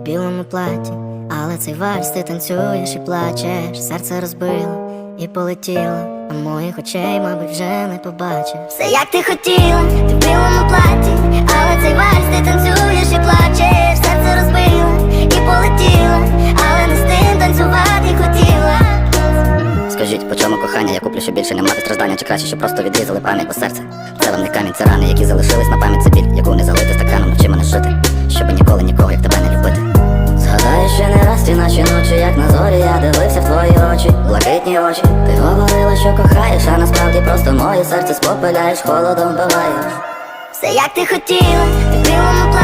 в білому платі, але цей вальс ти танцюєш і плачеш, серце розбило і полетіло, а моїх очей, мабуть, вже не побачиш. Все як ти хотіла, ти в білому платі, але цей вальс ти танцюєш і плачеш, серце розбило і полетіло, але не з тим танцювати хотіла. Скажіть, по чому кохання, я куплю, щоб більше не мати страждання, чи краще, щоб просто відрізали пам'ять, бо серце? Це вам не камінь, це рани, які залишились на пам'ять, це біль, ті наші ночі, як на зорі, я дивився в твої очі, блакитні очі. Ти говорила, що кохаєш, а насправді просто моє серце спопиляєш, холодом вбиваєш. Все як ти хотіла, ти білому платі,